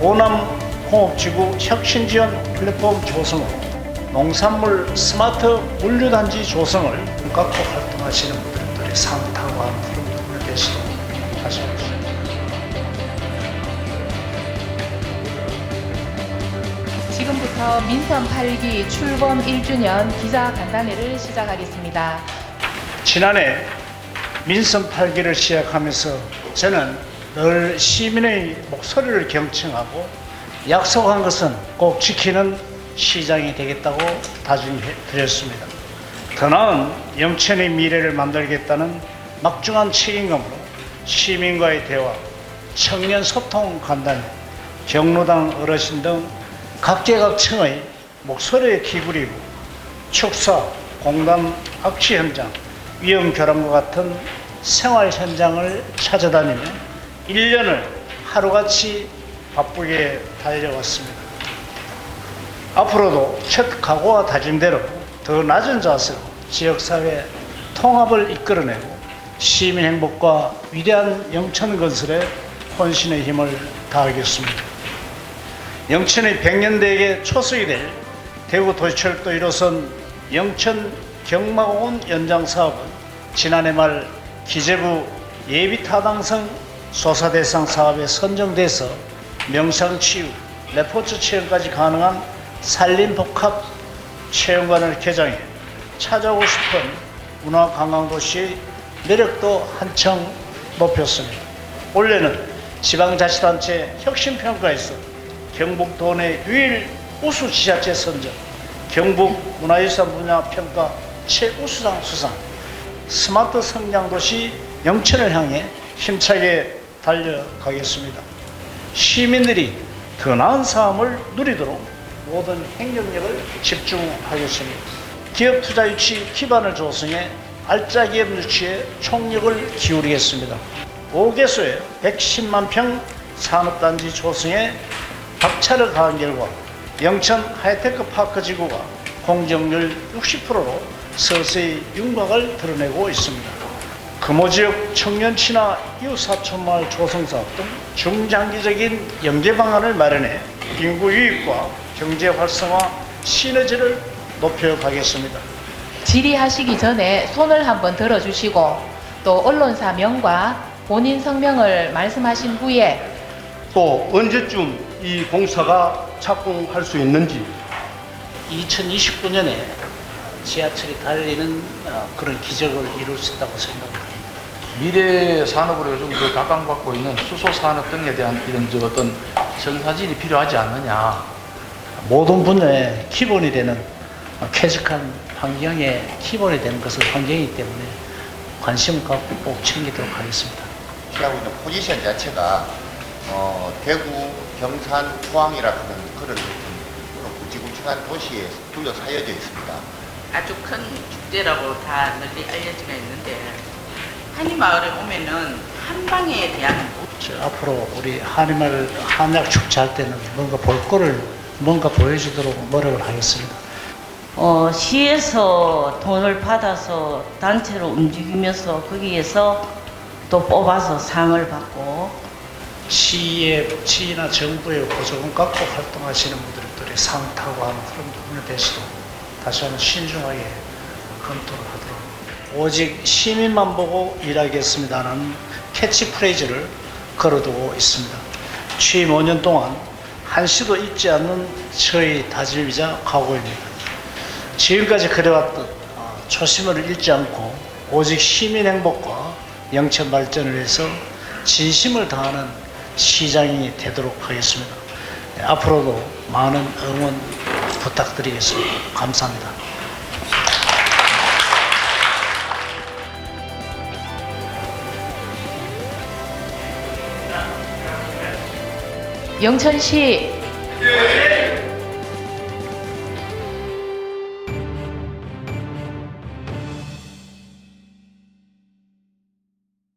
오남공업지구 혁신지원 플랫폼 조성으로 농산물 스마트 물류단지 조성을 눈 감고 활동하시는 분들의 그런 부분에 대해서도 다시 한번 지금부터 민선 8기 출범 1주년 기자 간담회를 시작하겠습니다. 지난해 민선 8기를 시작하면서 저는 늘 시민의 목소리를 경청하고 약속한 것은 꼭 지키는 시장이 되겠다고 다짐해 드렸습니다. 더 나은 영천의 미래를 만들겠다는 막중한 책임감으로 시민과의 대화, 청년 소통 간담회, 경로당 어르신 등 각계각층의 목소리에 기울이고 축사, 공단 악취 현장, 위험 결함과 같은 생활 현장을 찾아다니며 1년을 하루같이 바쁘게 달려왔습니다. 앞으로도 첫 각오와 다짐대로 더 낮은 자세로 지역사회 통합을 이끌어내고 시민 행복과 위대한 영천 건설에 혼신의 힘을 다하겠습니다. 영천의 백년대의 초석이 될 대구 도시철도 1호선 영천 경마공원 연장 사업은 지난해 말 기재부 예비 타당성 소사 대상 사업에 선정돼서 명상 치유, 레포츠 체험까지 가능한 산림 복합 체험관을 개장해 찾아오고 싶은 문화 관광도시의 매력도 한층 높였습니다. 올해는 지방자치단체 혁신평가에서 경북도 내 유일 우수 지자체 선정, 경북 문화유산 분야 평가 최우수상 수상, 스마트 성장도시 영천을 향해 힘차게 달려가겠습니다. 시민들이 더 나은 삶을 누리도록 모든 행정력을 집중하겠습니다. 기업 투자 유치 기반을 조성해 알짜 기업 유치에 총력을 기울이겠습니다. 5개소에 110만 평 산업단지 조성에 박차를 가한 결과 영천 하이테크 파크 지구가 공정률 60%로 서서히 윤곽을 드러내고 있습니다. 금호 지역 청년 친화 이웃사촌 마을 조성 사업 등 중장기적인 연계 방안을 마련해 인구 유입과 경제 활성화 시너지를 높여가겠습니다. 질의하시기 전에 손을 한번 들어주시고 또 언론사 명과 본인 성명을 말씀하신 후에 또 언제쯤 이 공사가 착공할 수 있는지 2029년에 지하철이 달리는 어, 그런 기적을 이룰 수 있다고 생각합니다. 미래 산업으로 요즘 그 각광받고 있는 수소 산업 등에 대한 이런 저 어떤 정사진이 필요하지 않느냐. 모든 분야에 기본이 되는 어, 쾌적한 환경에 기본이 되는 것은 환경이기 때문에 관심을 갖고 꼭 챙기도록 하겠습니다. 취하고 있는 포지션 자체가 어, 대구, 경산, 포항이라는 그런 그런 굵직굵직한 도시에 둘러싸여져 있습니다. 아주 큰 축제라고 다 널리 알려져 있는데 한이마을에 오면은 한방에 대한 저 앞으로 우리 한의마을 한약 축제할 때는 뭔가 볼 거를 뭔가 보여주도록 노력을 하겠습니다. 어, 시에서 돈을 받아서 단체로 움직이면서 거기에서 또 뽑아서 상을 받고 시의 시나 정부의 보조금 갖고 활동하시는 분들이 상 타고 하는 그런 부분에 대해서도 다시 한번 신중하게 검토를 하도록 오직 시민만 보고 일하겠습니다는 캐치프레이즈를 걸어두고 있습니다. 취임 5년 동안 한시도 잊지 않는 저희 다짐이자 각오입니다. 지금까지 그래왔듯 어, 초심을 잃지 않고 오직 시민 행복과 영천 발전을 위해서 진심을 다하는 시장이 되도록 하겠습니다. 네, 앞으로도 많은 응원 부탁드리겠습니다. 감사합니다. 영천시